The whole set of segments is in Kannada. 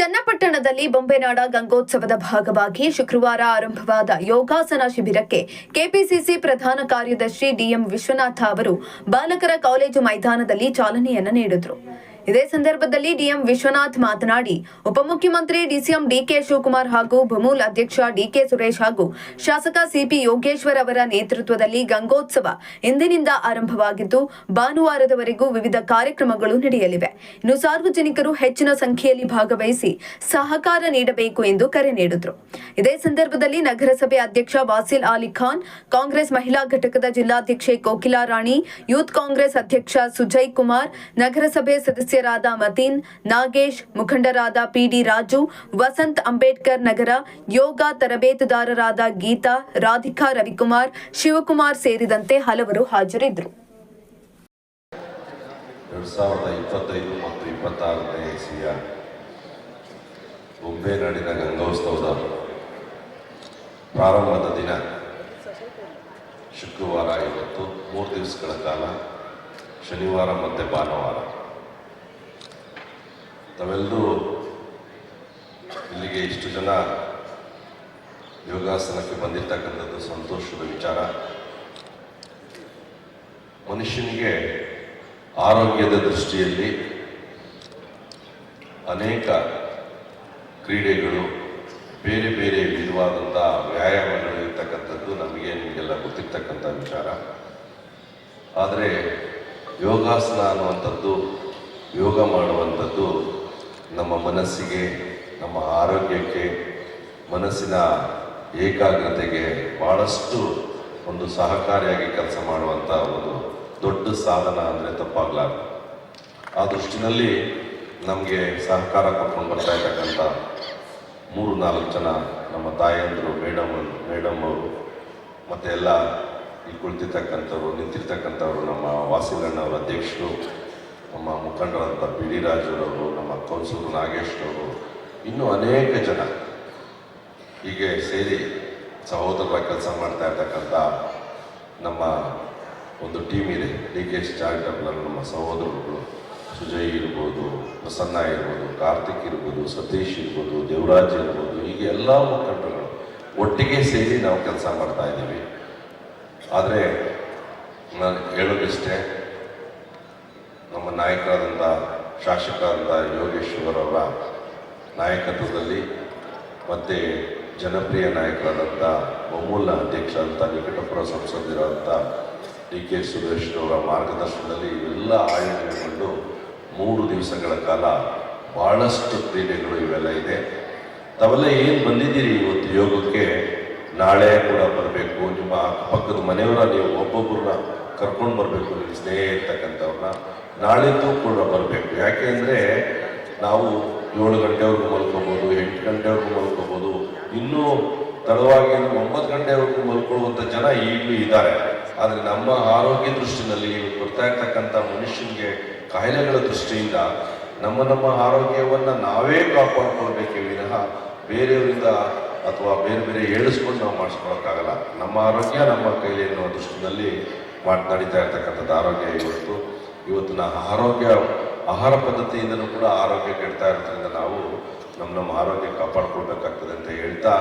ಚನ್ನಪಟ್ಟಣದಲ್ಲಿ ಬೊಂಬೆನಾಡ ಗಂಗೋತ್ಸವದ ಭಾಗವಾಗಿ ಶುಕ್ರವಾರ ಆರಂಭವಾದ ಯೋಗಾಸನ ಶಿಬಿರಕ್ಕೆ ಕೆಪಿಸಿಸಿ ಪ್ರಧಾನ ಕಾರ್ಯದರ್ಶಿ ಡಿಎಂ ವಿಶ್ವನಾಥ ಅವರು ಬಾಲಕರ ಕಾಲೇಜು ಮೈದಾನದಲ್ಲಿ ಚಾಲನೆಯನ್ನು ನೀಡಿದರು. ಇದೇ ಸಂದರ್ಭದಲ್ಲಿ ಡಿಎಂ ವಿಶ್ವನಾಥ್ ಮಾತನಾಡಿ, ಉಪಮುಖ್ಯಮಂತ್ರಿ ಡಿಸಿಎಂ ಡಿಕೆ ಶಿವಕುಮಾರ್ ಹಾಗೂ ಬಮೂಲ್ ಅಧ್ಯಕ್ಷ ಡಿಕೆ ಸುರೇಶ್ ಹಾಗೂ ಶಾಸಕ ಸಿಪಿ ಯೋಗೇಶ್ವರ್ ಅವರ ನೇತೃತ್ವದಲ್ಲಿ ಗಂಗೋತ್ಸವ ಇಂದಿನಿಂದ ಆರಂಭವಾಗಿದ್ದು, ಭಾನುವಾರದವರೆಗೂ ವಿವಿಧ ಕಾರ್ಯಕ್ರಮಗಳು ನಡೆಯಲಿವೆ. ಇನ್ನು ಸಾರ್ವಜನಿಕರು ಹೆಚ್ಚಿನ ಸಂಖ್ಯೆಯಲ್ಲಿ ಭಾಗವಹಿಸಿ ಸಹಕಾರ ನೀಡಬೇಕು ಎಂದು ಕರೆ ನೀಡಿದರು. ಇದೇ ಸಂದರ್ಭದಲ್ಲಿ ನಗರಸಭೆ ಅಧ್ಯಕ್ಷ ವಾಸಿಲ್ ಅಲಿ ಖಾನ್, ಕಾಂಗ್ರೆಸ್ ಮಹಿಳಾ ಘಟಕದ ಜಿಲ್ಲಾಧ್ಯಕ್ಷೆ ಕೋಕಿಲಾ ರಾಣಿ, ಯೂತ್ ಕಾಂಗ್ರೆಸ್ ಅಧ್ಯಕ್ಷ ಸುಜಯ್ ಕುಮಾರ್, ನಗರಸಭೆ ಸದಸ್ಯರಾದ ಮತೀನ್, ನಾಗೇಶ್, ಮುಖಂಡರಾದ ಪಿಡಿ ರಾಜು, ವಸಂತ್ ಅಂಬೇಡ್ಕರ್ ನಗರ, ಯೋಗ ತರಬೇತುದಾರರಾದ ಗೀತಾ, ರಾಧಿಕಾ ರವಿಕುಮಾರ್, ಶಿವಕುಮಾರ್ ಸೇರಿದಂತೆ ಹಲವರು ಹಾಜರಿದ್ದರು. ಎರಡು ಸಾವಿರದ ಇಪ್ಪತ್ತೈದು ಮತ್ತು ಪ್ರಾರಂಭದ ದಿನ ಶುಕ್ರವಾರ ಇವತ್ತು ಮೂರು ದಿವಸಗಳ ಕಾಲ ಶನಿವಾರ ಮತ್ತು ಭಾನುವಾರ. ತಾವೆಲ್ಲರೂ ಇಲ್ಲಿಗೆ ಇಷ್ಟು ಜನ ಯೋಗಾಸನಕ್ಕೆ ಬಂದಿರ್ತಕ್ಕಂಥದ್ದು ಸಂತೋಷದ ವಿಚಾರ. ಮನುಷ್ಯನಿಗೆ ಆರೋಗ್ಯದ ದೃಷ್ಟಿಯಲ್ಲಿ ಅನೇಕ ಕ್ರೀಡೆಗಳು, ಬೇರೆ ಬೇರೆ ವಿಧವಾದಂಥ ವ್ಯಾಯಾಮಗಳು ಇರ್ತಕ್ಕಂಥದ್ದು ನಮಗೆ ನಿಮಗೆಲ್ಲ ಗೊತ್ತಿರ್ತಕ್ಕಂಥ ವಿಚಾರ. ಆದರೆ ಯೋಗಾಸನ ಅನ್ನುವಂಥದ್ದು, ಯೋಗ ಮಾಡುವಂಥದ್ದು ನಮ್ಮ ಮನಸ್ಸಿಗೆ, ನಮ್ಮ ಆರೋಗ್ಯಕ್ಕೆ, ಮನಸ್ಸಿನ ಏಕಾಗ್ರತೆಗೆ ಭಾಳಷ್ಟು ಒಂದು ಸಹಕಾರಿಯಾಗಿ ಕೆಲಸ ಮಾಡುವಂಥ ಒಂದು ದೊಡ್ಡ ಸಾಧನ ಅಂದರೆ ತಪ್ಪಾಗಲಾರದು. ಆ ದೃಷ್ಟಿನಲ್ಲಿ ನಮಗೆ ಸಹಕಾರ ಕೊಟ್ಕೊಂಡು ಬರ್ತಾ ಇರ್ತಕ್ಕಂಥ ಮೂರು ನಾಲ್ಕು ಜನ ನಮ್ಮ ತಾಯಂದರು, ಮೇಡಮ್ ಮೇಡಮ್ ಅವರು, ಮತ್ತು ಎಲ್ಲ ಇಲ್ಲಿ ಕುಳಿತಿರ್ತಕ್ಕಂಥವ್ರು, ನಿಂತಿರ್ತಕ್ಕಂಥವ್ರು, ನಮ್ಮ ವಾಸಿಲಣ್ಣವರ ಅಧ್ಯಕ್ಷರು ನಮ್ಮ ಮುಖಂಡರಂಥ ಪಿ ಡಿ ರಾಜರವರು, ನಮ್ಮ ಕೌನ್ಸಿಲರ್ ನಾಗೇಶ್ರವರು, ಇನ್ನೂ ಅನೇಕ ಜನ ಹೀಗೆ ಸೇರಿ ಸಹೋದರರ ಕೆಲಸ ಮಾಡ್ತಾ ಇರ್ತಕ್ಕಂಥ ನಮ್ಮ ಒಂದು ಟೀಮ್ ಇದೆ. ಡಿ ಕೆ ಎಸ್ ಚಾರಿಟಬಲ್ ನಮ್ಮ ಸಹೋದರರುಗಳು ಸುಜಯ್ ಇರ್ಬೋದು, ಪ್ರಸನ್ನ ಇರ್ಬೋದು, ಕಾರ್ತಿಕ್ ಇರ್ಬೋದು, ಸತೀಶ್ ಇರ್ಬೋದು, ದೇವರಾಜ್ ಇರ್ಬೋದು, ಹೀಗೆ ಎಲ್ಲ ಮುಖಂಡರುಗಳು ಒಟ್ಟಿಗೆ ಸೇರಿ ನಾವು ಕೆಲಸ ಮಾಡ್ತಾ ಇದ್ದೀವಿ. ಆದರೆ ನಾನು ಹೇಳೋದಿಷ್ಟೇ ನಮ್ಮ ನಾಯಕರಾದಂಥ ಶಾಸಕರಾದ ಯೋಗೇಶ್ವರವರ ನಾಯಕತ್ವದಲ್ಲಿ ಮತ್ತು ಜನಪ್ರಿಯ ನಾಯಕರಾದಂಥ ಬಹುಮೂಲ ಅಧ್ಯಕ್ಷರಾದಂಥ ನಿಕಟಪುರ ಸಂಸದರಾದಂಥ ಡಿ ಕೆ ಸುರೇಶ್ ಅವರ ಮಾರ್ಗದರ್ಶನದಲ್ಲಿ ಇವೆಲ್ಲ ಆಯೋಜನೆಗೊಂಡು ಮೂರು ದಿವಸಗಳ ಕಾಲ ಭಾಳಷ್ಟು ಕ್ರೀಡೆಗಳು ಇವೆಲ್ಲ ಇದೆ. ತಾವೆಲ್ಲ ಏನು ಬಂದಿದ್ದೀರಿ ಇವತ್ತು ಯೋಗಕ್ಕೆ? ನಾಳೆ ಕೂಡ ಬರಬೇಕು. ನಿಮ್ಮ ಪಕ್ಕದ ಮನೆಯವರ ನೀವು ಒಬ್ಬೊಬ್ಬರನ್ನ ಕರ್ಕೊಂಡು ಬರಬೇಕು. ನಿಮ್ಮ ಸ್ನೇಹ ಇರ್ತಕ್ಕಂಥವ್ರನ್ನ ನಾಳಿದ್ದು ಕೂಡ ಬರಬೇಕು. ಯಾಕೆ ಅಂದರೆ ನಾವು ಏಳು ಗಂಟೆವರೆಗೂ ಮಲ್ಕೋಬೋದು, ಎಂಟು ಗಂಟೆವರೆಗೂ ಮಲ್ಕೋಬೋದು, ಇನ್ನೂ ತಡವಾಗಿ ಒಂಬತ್ತು ಗಂಟೆವರೆಗೂ ಮಲ್ಕೊಳ್ಳುವಂಥ ಜನ ಈಗಲೂ ಇದ್ದಾರೆ. ಆದರೆ ನಮ್ಮ ಆರೋಗ್ಯ ದೃಷ್ಟಿನಲ್ಲಿ ಬರ್ತಾ ಇರ್ತಕ್ಕಂಥ ಮನುಷ್ಯನಿಗೆ ಕಾಯಿಲೆಗಳ ದೃಷ್ಟಿಯಿಂದ ನಮ್ಮ ನಮ್ಮ ಆರೋಗ್ಯವನ್ನು ನಾವೇ ಕಾಪಾಡ್ಕೊಳ್ಬೇಕೇ ವಿನಃ ಬೇರೆಯವರಿಂದ ಅಥವಾ ಬೇರೆ ಬೇರೆ ಹೇಳಿಸ್ಕೊಂಡು ನಾವು ಮಾಡಿಸ್ಕೊಳಕ್ಕಾಗಲ್ಲ. ನಮ್ಮ ಆರೋಗ್ಯ ನಮ್ಮ ಕೈಲಿ ಎನ್ನುವ ದೃಷ್ಟಿನಲ್ಲಿ ನಡೀತಾ ಇರ್ತಕ್ಕಂಥದ್ದು ಆರೋಗ್ಯ ಇವತ್ತು. ಇವತ್ತಿನ ಆರೋಗ್ಯ, ಆಹಾರ ಪದ್ಧತಿಯಿಂದಲೂ ಕೂಡ ಆರೋಗ್ಯ ಕೆಡ್ತಾ ಇರೋದ್ರಿಂದ ನಾವು ನಮ್ಮ ನಮ್ಮ ಆರೋಗ್ಯ ಕಾಪಾಡ್ಕೊಳ್ಬೇಕಾಗ್ತದೆ ಅಂತ ಹೇಳ್ತಾ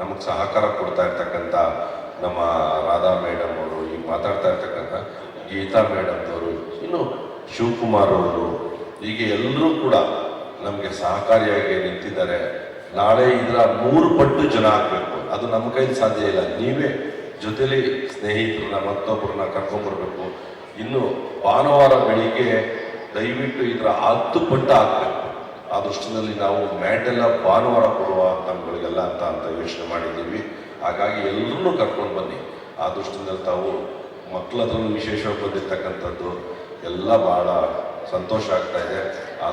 ನಮಗೆ ಸಹಕಾರ ಕೊಡ್ತಾ ಇರ್ತಕ್ಕಂಥ ನಮ್ಮ ರಾಧಾ ಮೇಡಮ್ ಅವರು ಈಗ ಮಾತಾಡ್ತಾ ಇರ್ತಕ್ಕಂಥ ಗೀತಾ ಮೇಡಮ್ನವರು ಇನ್ನು ಶಿವಕುಮಾರ್ ಅವರು, ಹೀಗೆ ಎಲ್ಲರೂ ಕೂಡ ನಮಗೆ ಸಹಕಾರಿಯಾಗಿ ನಿಂತಿದ್ದಾರೆ. ನಾಳೆ ಇದರ ಮೂರು ಪಟ್ಟು ಜನ ಆಗಬೇಕು. ಅದು ನಮ್ಮ ಕೈಲಿ ಸಾಧ್ಯ ಇಲ್ಲ. ನೀವೇ ಜೊತೆಲಿ ಸ್ನೇಹಿತರನ್ನ ಮತ್ತೊಬ್ಬರನ್ನ ಕರ್ಕೊಂಡ್ಬರ್ಬೇಕು ಇನ್ನು ಭಾನುವಾರ ಬೆಳಿಗ್ಗೆ ದಯವಿಟ್ಟು ಇದರ ಹತ್ತು ಪಟ್ಟ ಹಾಕಬೇಕು. ಆ ದೃಷ್ಟಿನಲ್ಲಿ ನಾವು ಮ್ಯಾಟೆಲ್ಲ ಭಾನುವಾರ ಕೊಡುವ ತಮ್ಮಗಳಿಗೆಲ್ಲ ಅಂತ ಅಂತ ಯೋಚನೆ ಮಾಡಿದ್ದೀವಿ. ಹಾಗಾಗಿ ಎಲ್ಲರನ್ನೂ ಕರ್ಕೊಂಡು ಬನ್ನಿ. ಆ ದೃಷ್ಟಿನಲ್ಲಿ ತಾವು ಮಕ್ಕಳ ವಿಶೇಷವಾಗಿ ಬಂದಿರ್ತಕ್ಕಂಥದ್ದು ಎಲ್ಲ ಬಹಳ ಸಂತೋಷ ಆಗ್ತಾ ಇದೆ. ಆ